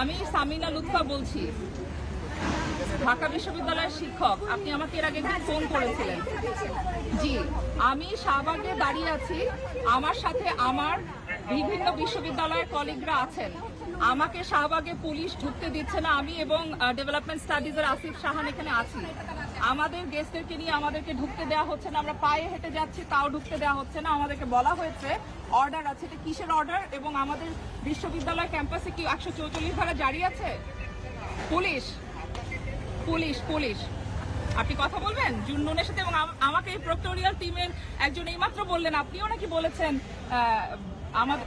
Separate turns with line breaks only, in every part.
আমি সামিনা লুৎফা বলছি। ঢাকা বিশ্ববিদ্যালয়ের শিক্ষক, আপনি আমাকে এর আগে একদিন ফোন করেছিলেন। জি, আমি শাহবাগে দাঁড়িয়ে আছি। আমার সাথে আমার বিভিন্ন বিশ্ববিদ্যালয়ের কলিগরা আছেন। আমাকে শাহবাগে পুলিশ ঢুকতে দিচ্ছে না। আমি এবং ডেভেলপমেন্ট স্টাডিজের আসিফ সাহান এখানে আছি। আমাদের গেস্টদেরকে নিয়ে আমাদেরকে ঢুকতে দেওয়া হচ্ছে না। আমরা পায়ে হেঁটে যাচ্ছি, তাও ঢুকতে দেওয়া হচ্ছে না। আমাদেরকে বলা হয়েছে অর্ডার আছে। এটা কিসের অর্ডার এবং আমাদের বিশ্ববিদ্যালয় ক্যাম্পাসে কি একশো চৌচল্লিশ ধারা জারি আছে? Police police police. আপনি কথা বলবেন? জুন্নুনের সাথে এবং আমাকে প্রক্টোরিয়াল টিমের একজন এইমাত্র বললেন। আপনিও নাকি বলেছেন আমাদের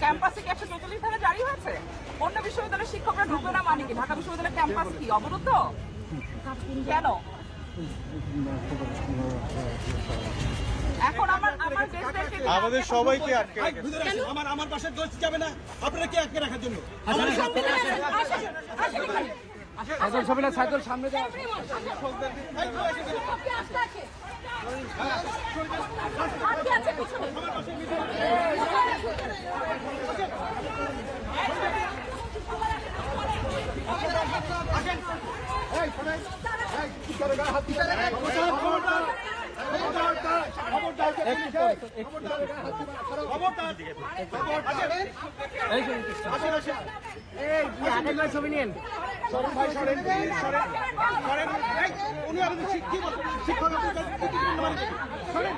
ক্যাম্পাসে কি একশো চৌচল্লিশ ধারা জারি হয়েছে? অন্য বিশ্ববিদ্যালয়ের শিক্ষকরা ঢুকবে না মানে কি? ঢাকা বিশ্ববিদ্যালয়ের ক্যাম্পাস কি অবরুদ্ধ? কেন? এখন আমার আমার
আমাদের সবাইকে আটকে
ভাই, আমার আমার পাশে দোষ যাবে না। আপনারা কি আটকে রাখার জন্য?
এখানে।
সাইদুল সবিনা সাইদুল সামনে যাও ছবি নিন সরেন ভাই সরেন সরেন সরেন
উনি আমাদের শিক্ষিত শিক্ষক
সরেন সরেন